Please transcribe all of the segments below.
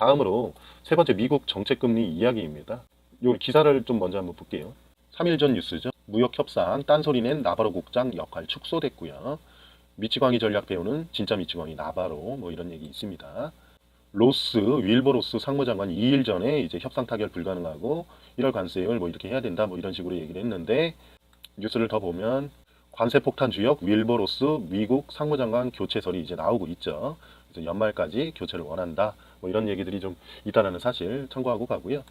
다음으로 세 번째 미국 정책금리 이야기입니다. 요 기사를 좀 먼저 한번 볼게요. 3일 전 뉴스죠. 무역 협상 딴소리 낸 나바로 국장 역할 축소됐고요. 미치광이 전략 배우는 진짜 미치광이 나바로 뭐 이런 얘기 있습니다. 로스 윌버 로스 상무장관이 2일 전에 이제 협상 타결 불가능하고 1월 관세율 뭐 이렇게 해야 된다 뭐 이런 식으로 얘기를 했는데 뉴스를 더 보면 관세 폭탄 주역 윌버 로스 미국 상무장관 교체설이 이제 나오고 있죠. 그래서 연말까지 교체를 원한다 뭐 이런 얘기들이 좀 있다라는 사실 참고하고 가고요.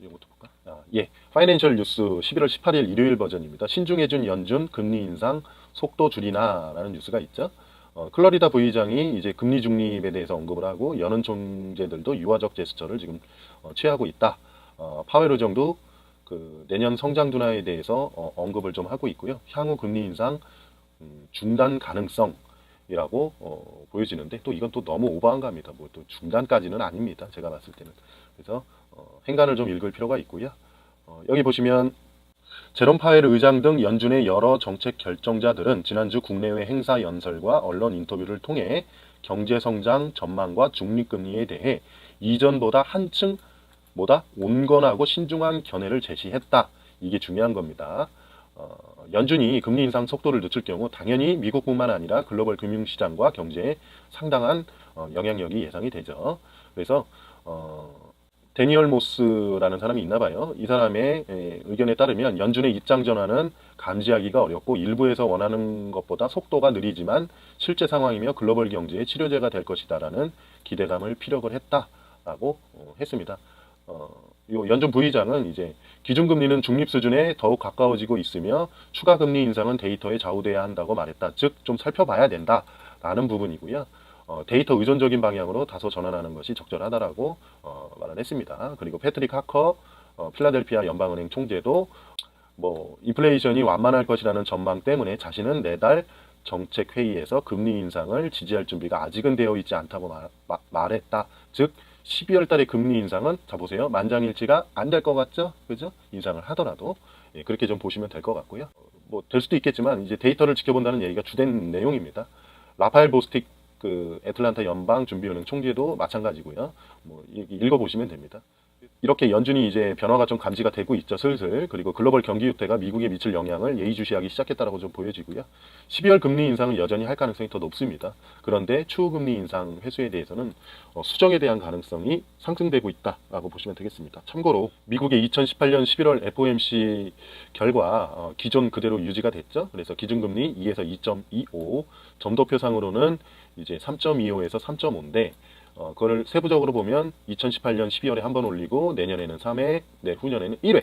이것도 볼까? 아, 예. 파이낸셜 뉴스 11월 18일 일요일 버전입니다. 신중해준 연준 금리 인상 속도 줄이나라는 뉴스가 있죠. 어, 클러리다 부의장이 이제 금리 중립에 대해서 언급을 하고 연은 총재들도 유화적 제스처를 지금 어, 취하고 있다. 어, 파웰 의정도 그 내년 성장 둔화에 대해서 어, 언급을 좀 하고 있고요. 향후 금리 인상 음, 중단 가능성 이라고 어, 보여지는데 또 이건 또 너무 오버한가 합니다. 뭐 또 중단까지는 아닙니다. 제가 봤을 때는. 그래서 어, 행간을 좀 읽을 필요가 있고요. 어, 여기 보시면 제롬 파웰 의장 등 연준의 여러 정책 결정자들은 지난주 국내외 행사 연설과 언론 인터뷰를 통해 경제 성장 전망과 중립금리에 대해 이전보다 한층 보다 온건하고 신중한 견해를 제시했다. 이게 중요한 겁니다. 어, 연준이 금리 인상 속도를 늦출 경우 당연히 미국뿐만 아니라 글로벌 금융시장과 경제에 상당한 어, 영향력이 예상이 되죠. 그래서 어, 데니얼 모스라는 사람이 있나 봐요. 이 사람의 에, 의견에 따르면 연준의 입장 전환은 감지하기가 어렵고 일부에서 원하는 것보다 속도가 느리지만 실제 상황이며 글로벌 경제의 치료제가 될 것이다라는 기대감을 피력을 했다라고 어, 했습니다. 어, 요 연준 부의장은 이제 기준금리는 중립 수준에 더욱 가까워지고 있으며 추가 금리 인상은 데이터에 좌우돼야 한다고 말했다. 즉 좀 살펴봐야 된다라는 부분이고요. 어, 데이터 의존적인 방향으로 다소 전환하는 것이 적절하다라고 어, 말을 했습니다. 그리고 패트릭 하커 어, 필라델피아 연방은행 총재도 뭐 인플레이션이 완만할 것이라는 전망 때문에 자신은 내달 정책 회의에서 금리 인상을 지지할 준비가 아직은 되어 있지 않다고 말, 마- 말했다. 즉 12월 달에 금리 인상은 자 보세요. 만장일치가 안 될 것 같죠? 그죠? 인상을 하더라도 예, 그렇게 좀 보시면 될 것 같고요. 뭐 될 수도 있겠지만 이제 데이터를 지켜본다는 얘기가 주된 내용입니다. 라파엘 보스틱 그 애틀란타 연방 준비은행 총재도 마찬가지고요. 뭐 이- 읽어 보시면 됩니다. 이렇게 연준이 이제 변화가 좀 감지가 되고 있죠, 슬슬. 그리고 글로벌 경기 유태가 미국에 미칠 영향을 예의주시하기 시작했다라고 좀 보여지고요. 12월 금리 인상을 여전히 할 가능성이 더 높습니다. 그런데 추후 금리 인상 회수에 대해서는 어, 수정에 대한 가능성이 상승되고 있다라고 보시면 되겠습니다. 참고로 미국의 2018년 11월 FOMC 결과 어, 기존 그대로 유지가 됐죠. 그래서 기준금리 2에서 2.25, 점도표상으로는 이제 3.25에서 3.5인데 어, 그걸 세부적으로 보면 2018년 12월에 한 번 올리고 내년에는 3회, 내 후년에는 1회.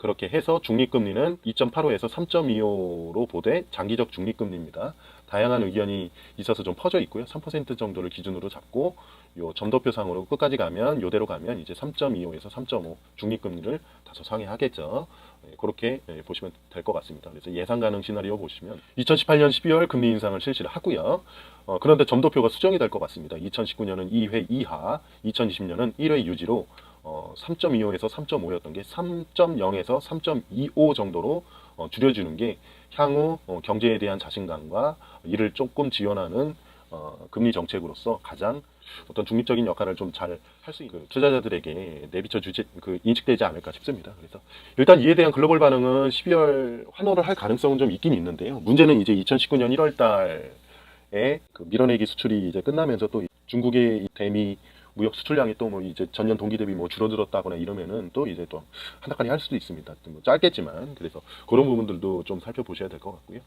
그렇게 해서 중립금리는 2.85에서 3.25로 보되 장기적 중립금리입니다. 다양한 의견이 있어서 좀 퍼져 있고요. 3% 정도를 기준으로 잡고 요 점도표상으로 끝까지 가면 요대로 가면 이제 3.25에서 3.5 중립금리를 다소 상회하겠죠. 예, 그렇게 예, 보시면 될 것 같습니다. 그래서 예상 가능 시나리오 보시면 2018년 12월 금리 인상을 실시를 하고요. 어, 그런데 점도표가 수정이 될 것 같습니다. 2019년은 2회 이하, 2020년은 1회 유지로 어, 3.25에서 3.5였던 게 3.0에서 3.25 정도로 어, 줄여주는 게 향후 어, 경제에 대한 자신감과 이를 조금 지원하는 어, 금리 정책으로서 가장 어떤 중립적인 역할을 좀 잘 할 수 있는 그 투자자들에게 내비쳐 주지 그 인식되지 않을까 싶습니다. 그래서 일단 이에 대한 글로벌 반응은 12월 환호를 할 가능성은 좀 있긴 있는데요. 문제는 이제 2019년 1월 달에 그 밀어내기 수출이 이제 끝나면서 또 중국의 이 대미 무역 수출량이 또 뭐 이제 전년 동기 대비 뭐 줄어들었다거나 이러면은 또 이제 또 한달까지 할 수도 있습니다. 뭐 짧겠지만 그래서 그런 부분들도 좀 살펴보셔야 될 것 같고요.